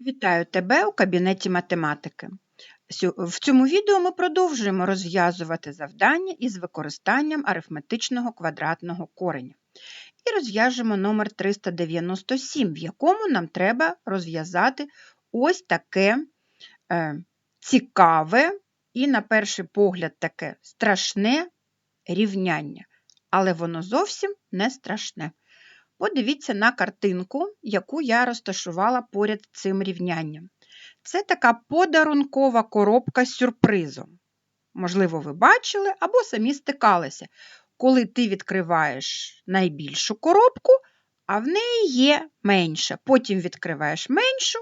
Вітаю тебе у кабінеті математики. В цьому відео ми продовжуємо розв'язувати завдання із використанням арифметичного квадратного кореня. І розв'яжемо номер 397, в якому нам треба розв'язати ось таке е, цікаве і, на перший погляд, таке страшне рівняння. Але воно зовсім не страшне. Подивіться на картинку, яку я розташувала поряд цим рівнянням. Це така подарункова коробка з сюрпризом. Можливо, ви бачили або самі стикалися, коли ти відкриваєш найбільшу коробку, а в неї є менша. Потім відкриваєш меншу,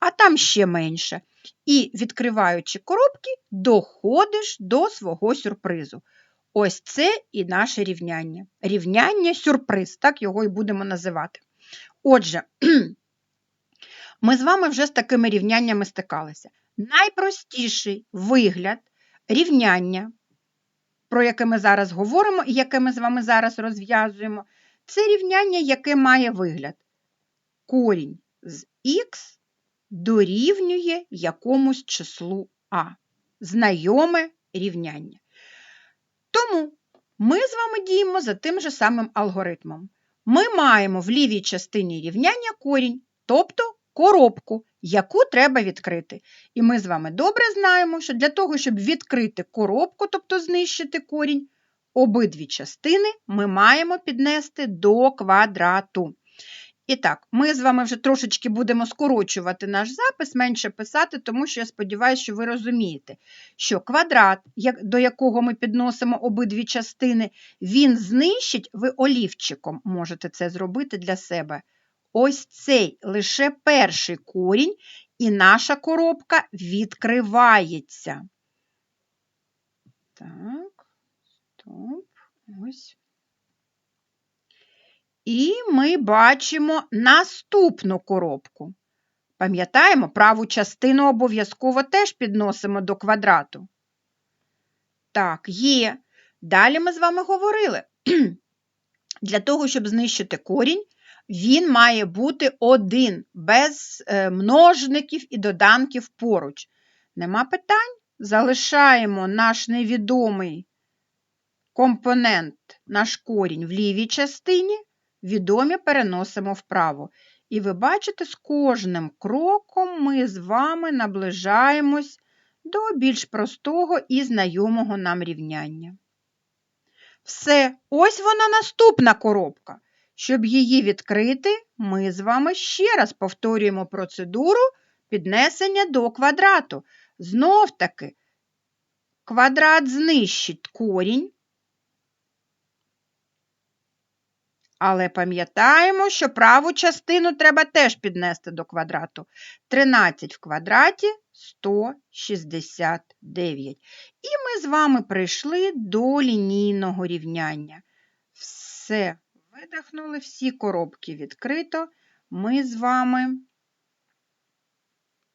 а там ще менша. І, відкриваючи коробки, доходиш до свого сюрпризу. Ось це і наше рівняння. Рівняння сюрприз, так його і будемо називати. Отже, ми з вами вже з такими рівняннями стикалися. Найпростіший вигляд рівняння, про яке ми зараз говоримо і яке ми з вами зараз розв'язуємо, це рівняння, яке має вигляд. Корінь з х дорівнює якомусь числу а. Знайоме рівняння. Тому ми з вами діємо за тим же самим алгоритмом. Ми маємо в лівій частині рівняння корінь, тобто коробку, яку треба відкрити. І ми з вами добре знаємо, що для того, щоб відкрити коробку, тобто знищити корінь, обидві частини ми маємо піднести до квадрату. І так, ми з вами вже трошечки будемо скорочувати наш запис, менше писати, тому що я сподіваюся, що ви розумієте, що квадрат, до якого ми підносимо обидві частини, він знищить, ви олівчиком можете це зробити для себе. Ось цей лише перший корінь, і наша коробка відкривається. Так, стоп, ось. І ми бачимо наступну коробку. Пам'ятаємо, праву частину обов'язково теж підносимо до квадрату. Так, є. Далі ми з вами говорили. Для того, щоб знищити корінь, він має бути один, без е, множників і доданків поруч. Нема питань? Залишаємо наш невідомий компонент, наш корінь в лівій частині, відомі переносимо вправо. І ви бачите, з кожним кроком ми з вами наближаємось до більш простого і знайомого нам рівняння. Все, ось вона наступна коробка. Щоб її відкрити, ми з вами ще раз повторюємо процедуру піднесення до квадрату. Знов таки, квадрат знищить корінь, але пам'ятаємо, що праву частину треба теж піднести до квадрату. 13 в квадраті 169. І ми з вами прийшли до лінійного рівняння. Все, видихнули, всі коробки відкрито. Ми з вами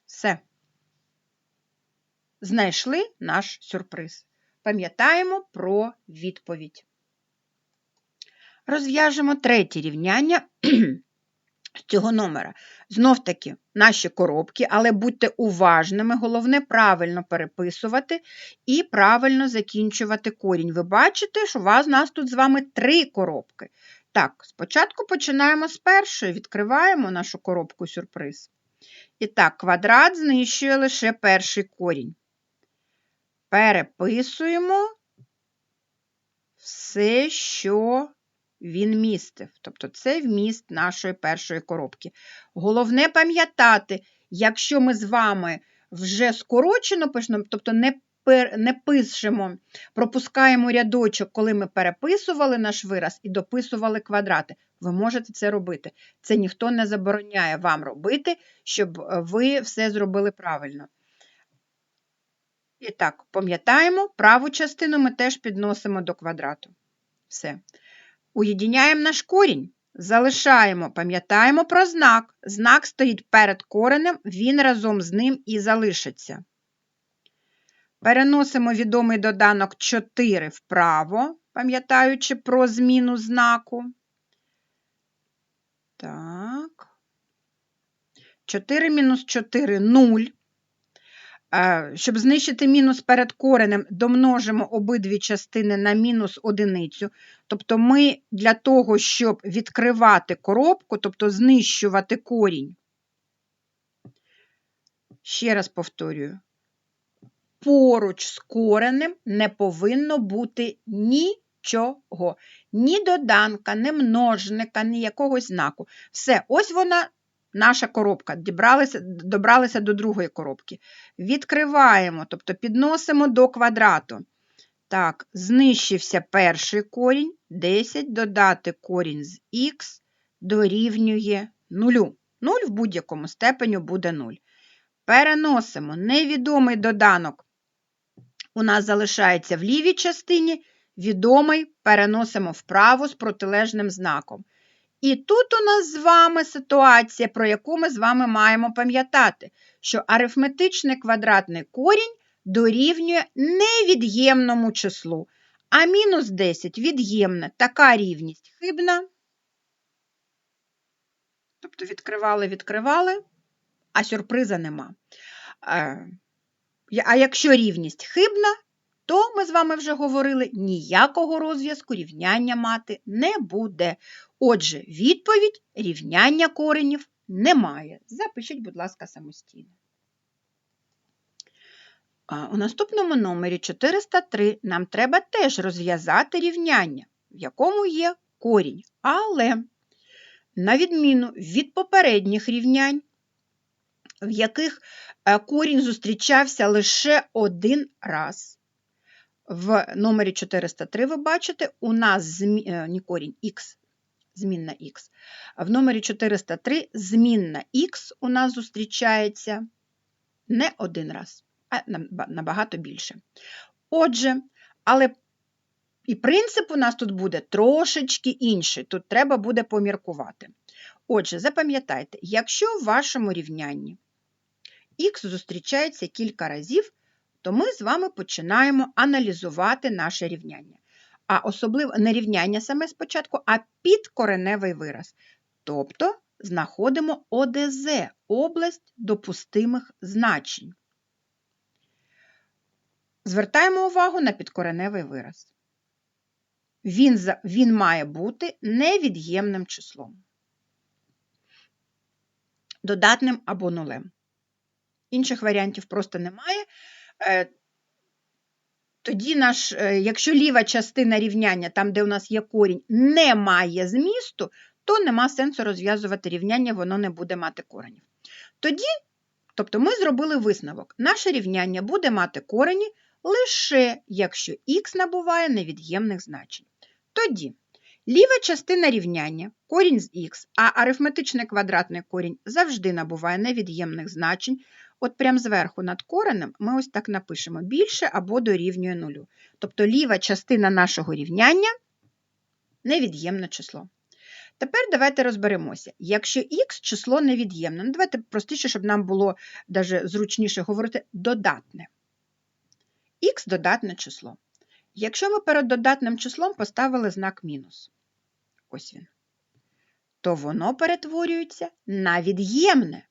все. Знайшли наш сюрприз. Пам'ятаємо про відповідь. Розв'яжемо третє рівняння з цього номера. Знов таки наші коробки, але будьте уважними, головне правильно переписувати і правильно закінчувати корінь. Ви бачите, що у вас у нас тут з вами три коробки. Так, спочатку починаємо з першої, відкриваємо нашу коробку сюрприз. І так, квадрат знищує лише перший корінь. Переписуємо все, що він містив. Тобто це вміст нашої першої коробки. Головне пам'ятати, якщо ми з вами вже скорочено пишемо, тобто не, не пишемо, пропускаємо рядочок, коли ми переписували наш вираз і дописували квадрати. Ви можете це робити. Це ніхто не забороняє вам робити, щоб ви все зробили правильно. І так, пам'ятаємо, праву частину ми теж підносимо до квадрату. Все. Уєдиняємо наш корінь. Залишаємо, пам'ятаємо про знак. Знак стоїть перед коренем, він разом з ним і залишиться. Переносимо відомий доданок 4 вправо, пам'ятаючи про зміну знаку. Так. 4 мінус 4 – 0. Щоб знищити мінус перед коренем, домножимо обидві частини на мінус одиницю. Тобто ми для того, щоб відкривати коробку, тобто знищувати корінь, ще раз повторюю, поруч з коренем не повинно бути нічого. Ні доданка, ні множника, ні якогось знаку. Все, ось вона, наша коробка. Дібралися, добралися до другої коробки. Відкриваємо, тобто підносимо до квадрату. Так, знищився перший корінь, 10 додати корінь з х дорівнює 0. 0 в будь-якому степеню буде 0. Переносимо невідомий доданок. У нас залишається в лівій частині, відомий переносимо вправо з протилежним знаком. І тут у нас з вами ситуація, про яку ми з вами маємо пам'ятати, що арифметичний квадратний корінь дорівнює невід'ємному числу, а мінус 10 від'ємне. Така рівність хибна. Тобто відкривали, відкривали, а сюрприза нема. Е, А якщо рівність хибна, то ми з вами вже говорили, ніякого розв'язку рівняння мати не буде. Отже, відповідь рівняння коренів немає. Запишіть, будь ласка, самостійно. У наступному номері 403 нам треба теж розв'язати рівняння, в якому є корінь. Але, на відміну від попередніх рівнянь, в яких е, корінь зустрічався лише один раз. В номері 403 ви бачите, у нас змі... Е, корінь х, змінна х. В номері 403 змінна х у нас зустрічається не один раз, а набагато більше. Отже, але і принцип у нас тут буде трошечки інший. Тут треба буде поміркувати. Отже, запам'ятайте, якщо в вашому рівнянні х зустрічається кілька разів, то ми з вами починаємо аналізувати наше рівняння. А особливо не рівняння саме спочатку, а підкореневий вираз. Тобто знаходимо ОДЗ область допустимих значень. Звертаємо увагу на підкореневий вираз. Він, Він має бути невід'ємним числом, додатним або нулем. Інших варіантів просто немає. Е, тоді, наш, е, якщо ліва частина рівняння, там, де у нас є корінь, не має змісту, то нема сенсу розв'язувати рівняння, воно не буде мати коренів. Тоді, тобто ми зробили висновок, наше рівняння буде мати корені лише якщо х набуває невід'ємних значень. Тоді ліва частина рівняння корінь з х, а арифметичний квадратний корінь завжди набуває невід'ємних значень. От прямо зверху над коренем ми ось так напишемо більше або дорівнює нулю. Тобто ліва частина нашого рівняння невід'ємне число. Тепер давайте розберемося. Якщо х число невід'ємне, ну давайте простіше, щоб нам було даже зручніше говорити додатне. Х додатне число. Якщо ми перед додатним числом поставили знак мінус, ось він, то воно перетворюється на від'ємне.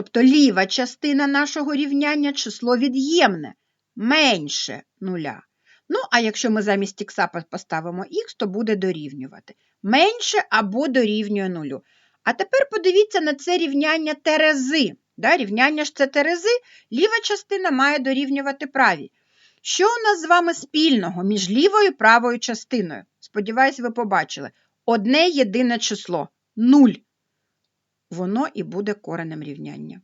Тобто ліва частина нашого рівняння число від'ємне, менше нуля. Ну, а якщо ми замість х поставимо х, то буде дорівнювати. Менше або дорівнює нулю. А тепер подивіться на це рівняння терези. Да, Рівняння ж це терези, ліва частина має дорівнювати правій. Що у нас з вами спільного між лівою і правою частиною? Сподіваюсь, ви побачили. Одне єдине число 0 воно і буде коренем рівняння.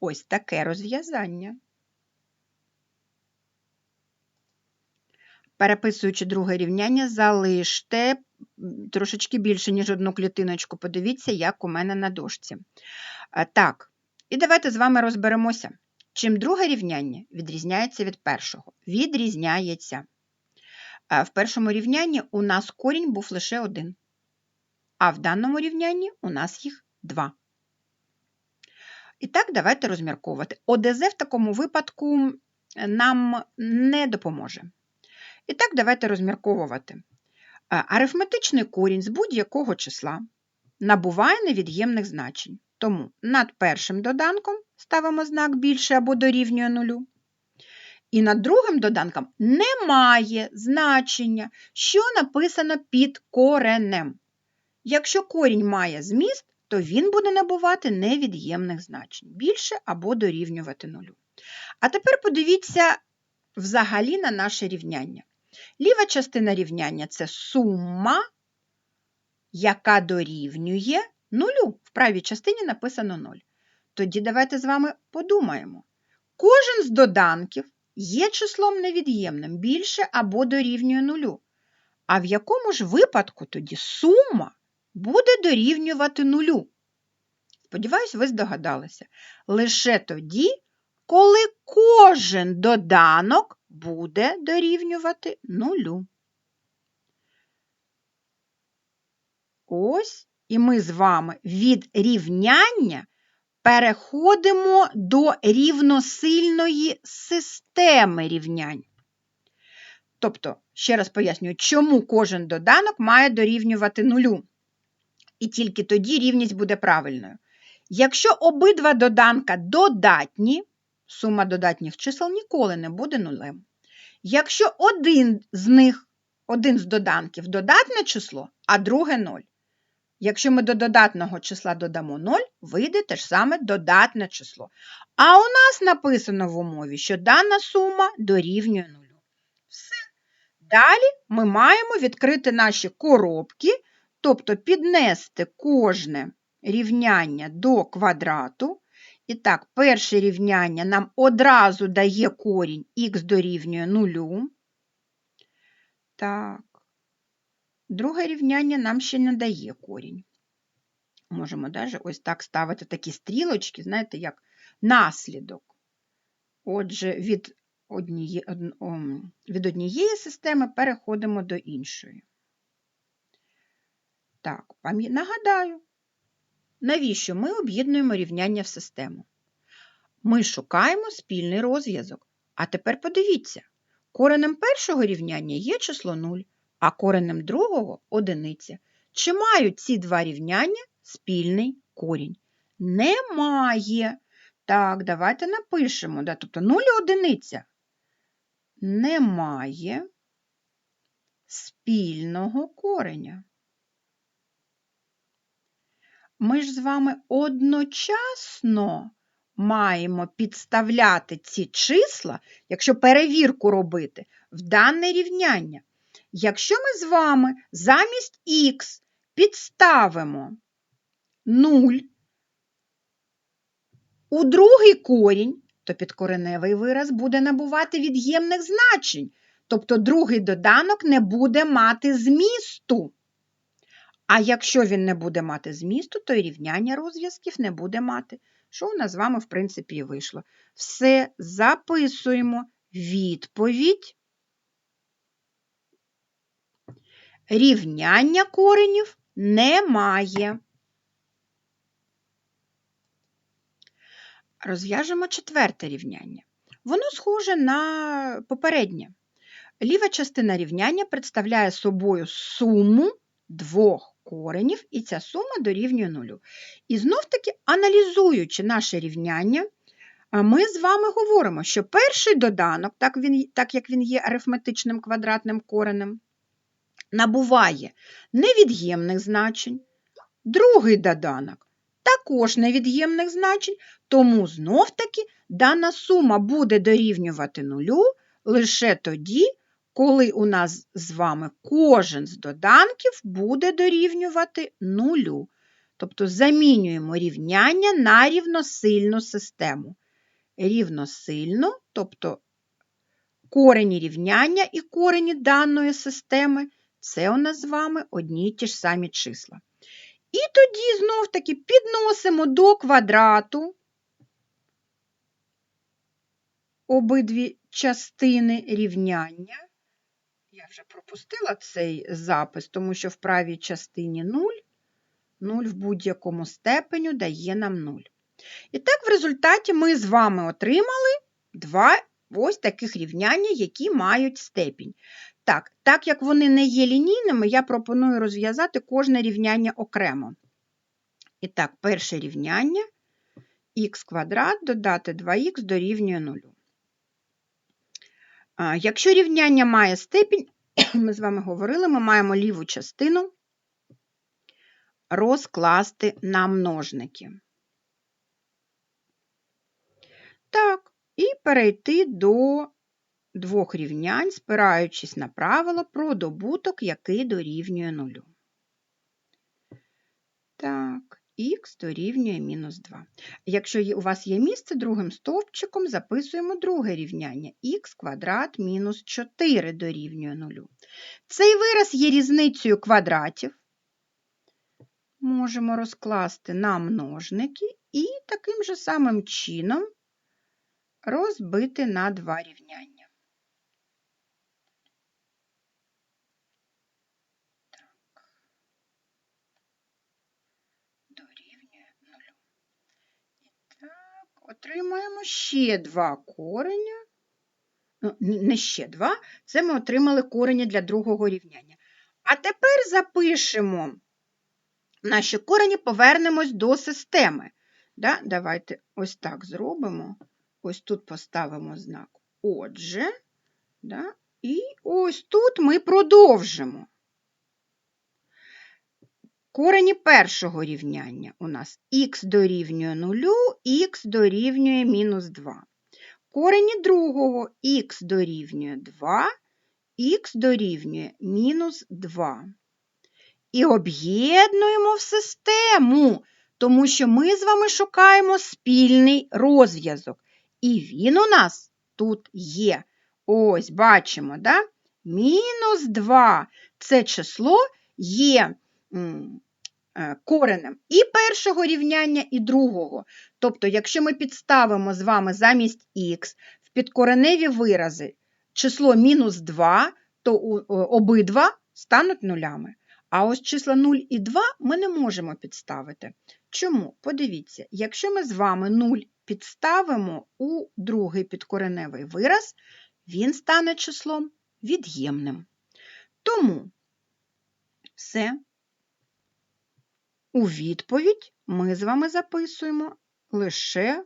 Ось таке розв'язання. Переписуючи друге рівняння, залиште трошечки більше, ніж одну клітиночку. Подивіться, як у мене на дошці. Так, і давайте з вами розберемося. Чим друге рівняння відрізняється від першого? Відрізняється. В першому рівнянні у нас корінь був лише один, а в даному рівнянні у нас їх 2. І так, давайте розмірковувати. ОДЗ в такому випадку нам не допоможе. І так, давайте розмірковувати. Арифметичний корінь з будь-якого числа набуває невід'ємних значень. Тому над першим доданком ставимо знак більше або дорівнює нулю. І над другим доданком немає значення, що написано під коренем. Якщо корінь має зміст, то він буде набувати невід'ємних значень більше або дорівнювати нулю. А тепер подивіться взагалі на наше рівняння. Ліва частина рівняння це сума, яка дорівнює нулю. В правій частині написано 0. Тоді давайте з вами подумаємо. Кожен з доданків є числом невід'ємним більше або дорівнює нулю. А в якому ж випадку тоді сума буде дорівнювати нулю? Сподіваюсь, ви здогадалися. Лише тоді, коли кожен доданок буде дорівнювати нулю. Ось і ми з вами від рівняння переходимо до рівносильної системи рівнянь. Тобто, ще раз пояснюю, чому кожен доданок має дорівнювати нулю. І тільки тоді рівність буде правильною. Якщо обидва доданка додатні, сума додатніх чисел ніколи не буде нулем. Якщо один з них, один з доданків додатне число, а друге 0. Якщо ми до додатного числа додамо 0, вийде те ж саме додатне число. А у нас написано в умові, що дана сума дорівнює 0. Все. Далі ми маємо відкрити наші коробки, тобто піднести кожне рівняння до квадрату. І так, перше рівняння нам одразу дає корінь х дорівнює 0. Так. Друге рівняння нам ще не дає корінь. Можемо навіть ось так ставити такі стрілочки, знаєте, як наслідок. Отже, від однієї, від однієї системи переходимо до іншої. Так, нагадаю, навіщо ми об'єднуємо рівняння в систему? Ми шукаємо спільний розв'язок. А тепер подивіться, коренем першого рівняння є число 0 а коренем другого одиниця. Чи мають ці два рівняння спільний корінь? Немає. Так, давайте напишемо. Да? Тобто 0 і одиниця. Немає спільного кореня. Ми ж з вами одночасно маємо підставляти ці числа, якщо перевірку робити, в дане рівняння. Якщо ми з вами замість х підставимо 0 у другий корінь, то підкореневий вираз буде набувати від'ємних значень, тобто другий доданок не буде мати змісту. А якщо він не буде мати змісту, то і рівняння розв'язків не буде мати. Що у нас з вами, в принципі, і вийшло. Все записуємо відповідь. Рівняння коренів немає. Розв'яжемо четверте рівняння. Воно схоже на попереднє. Ліва частина рівняння представляє собою суму двох коренів, і ця сума дорівнює нулю. І знов-таки, аналізуючи наше рівняння, ми з вами говоримо, що перший доданок, так, він, так як він є арифметичним квадратним коренем, набуває невід'ємних значень, другий доданок також невід'ємних значень, тому знов-таки дана сума буде дорівнювати нулю лише тоді, коли у нас з вами кожен з доданків буде дорівнювати нулю. Тобто замінюємо рівняння на рівносильну систему. Рівносильну, тобто корені рівняння і корені даної системи це у нас з вами одні й ті ж самі числа. І тоді знов-таки підносимо до квадрату обидві частини рівняння. Я вже пропустила цей запис, тому що в правій частині 0, 0 в будь-якому степеню дає нам 0. І так, в результаті ми з вами отримали два ось таких рівняння, які мають степінь. Так, так як вони не є лінійними, я пропоную розв'язати кожне рівняння окремо. І так, перше рівняння х квадрат додати 2х дорівнює 0. Якщо рівняння має степінь, ми з вами говорили, ми маємо ліву частину розкласти на множники. Так, і перейти до двох рівнянь, спираючись на правило про добуток, який дорівнює нулю. Так, х дорівнює мінус 2. Якщо у вас є місце, другим стовпчиком записуємо друге рівняння х квадрат мінус 4 дорівнює 0. Цей вираз є різницею квадратів. Можемо розкласти на множники і таким же самим чином розбити на два рівняння. Отримаємо ще два кореня. Ну, не ще два, це ми отримали корені для другого рівняння. А тепер запишемо наші корені, повернемось до системи. Да? Давайте ось так зробимо. Ось тут поставимо знак. Отже, да? і ось тут ми продовжимо. Корені першого рівняння у нас х дорівнює 0, х дорівнює мінус 2. Корені другого х дорівнює 2, х дорівнює мінус 2. І об'єднуємо в систему, тому що ми з вами шукаємо спільний розв'язок. І він у нас тут є. Ось, бачимо, да? мінус 2 це число є коренем і першого рівняння, і другого. Тобто, якщо ми підставимо з вами замість х в підкореневі вирази число мінус 2, то обидва стануть нулями. А ось числа 0 і 2 ми не можемо підставити. Чому? Подивіться, якщо ми з вами 0 підставимо у другий підкореневий вираз, він стане числом від'ємним. Тому все. У відповідь ми з вами записуємо лише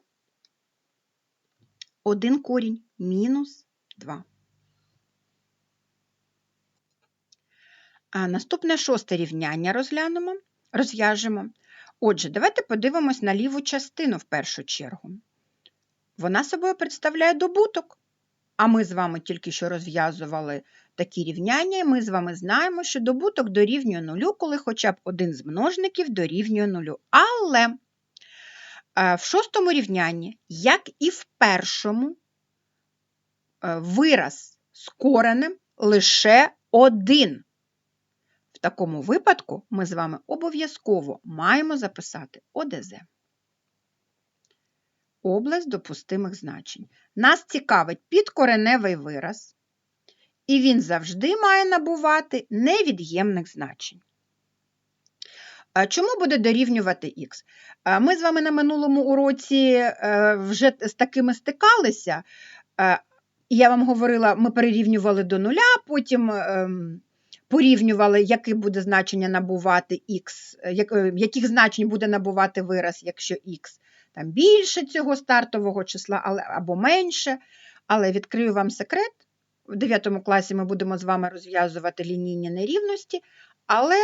один корінь мінус 2. А Наступне шосте рівняння розглянемо, розв'яжемо. Отже, давайте подивимось на ліву частину в першу чергу. Вона собою представляє добуток. А ми з вами тільки що розв'язували такі рівняння, і ми з вами знаємо, що добуток дорівнює нулю, коли хоча б один з множників дорівнює нулю. Але е, в шостому рівнянні, як і в першому, е, вираз з коренем лише один. В такому випадку ми з вами обов'язково маємо записати ОДЗ область допустимих значень. Нас цікавить підкореневий вираз, і він завжди має набувати невід'ємних значень. Чому буде дорівнювати х? Ми з вами на минулому уроці е, вже з такими стикалися. Я вам говорила, ми перерівнювали до нуля, потім ем, порівнювали, яке буде значення набувати х, е, яких значень буде набувати вираз, якщо х більше цього стартового числа або менше. Але відкрию вам секрет. В 9 класі ми будемо з вами розв'язувати лінійні нерівності, але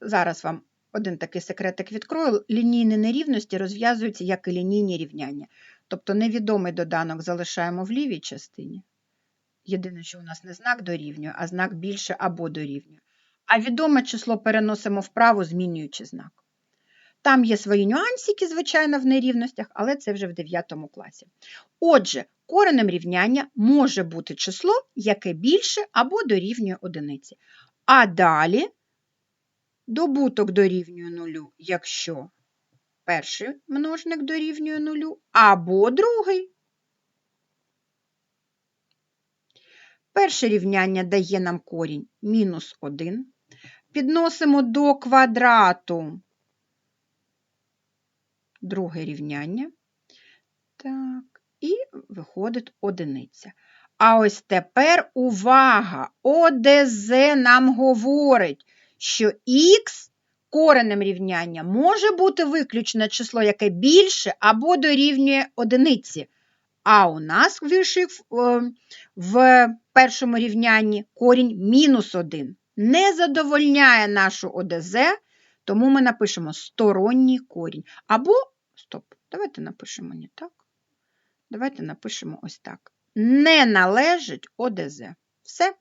зараз вам один такий секретик відкрою: лінійні нерівності розв'язуються як і лінійні рівняння. Тобто невідомий доданок залишаємо в лівій частині. Єдине, що у нас не знак дорівнює, а знак більше або дорівнює. А відоме число переносимо вправо, змінюючи знак. Там є свої нюансики, звичайно, в нерівностях, але це вже в 9 класі. Отже, коренем рівняння може бути число, яке більше або дорівнює одиниці. А далі добуток дорівнює нулю, якщо перший множник дорівнює нулю, або другий. Перше рівняння дає нам корінь мінус 1. Підносимо до квадрату друге рівняння. Так, І виходить одиниця. А ось тепер увага! ОДЗ нам говорить, що х коренем рівняння може бути виключне число, яке більше або дорівнює одиниці. А у нас вийшов е, в першому рівнянні корінь мінус 1. Не задовольняє нашу ОДЗ, тому ми напишемо сторонній корінь. Або, стоп, давайте напишемо не так. Давайте напишемо ось так. Не належить ОДЗ. Все.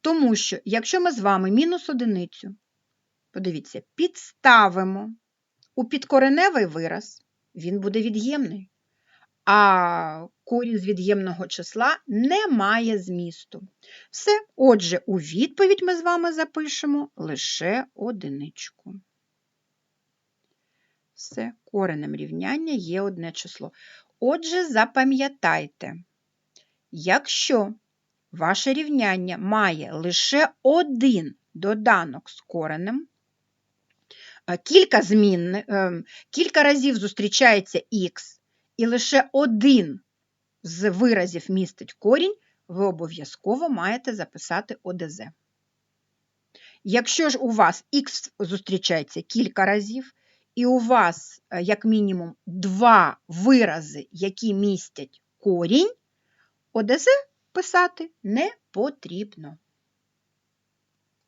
Тому що, якщо ми з вами мінус одиницю, подивіться, підставимо у підкореневий вираз, він буде від'ємний. А корінь з від'ємного числа не має змісту. Все, отже, у відповідь ми з вами запишемо лише одиничку. Все, коренем рівняння є одне число. Отже, запам'ятайте, якщо ваше рівняння має лише один доданок з коренем, е, кілька змінних, кілька разів зустрічається х, і лише один з виразів містить корінь, ви обов'язково маєте записати ОДЗ. Якщо ж у вас х зустрічається кілька разів, і у вас, е, як мінімум, два вирази, які містять корінь, ОДЗ писати не потрібно.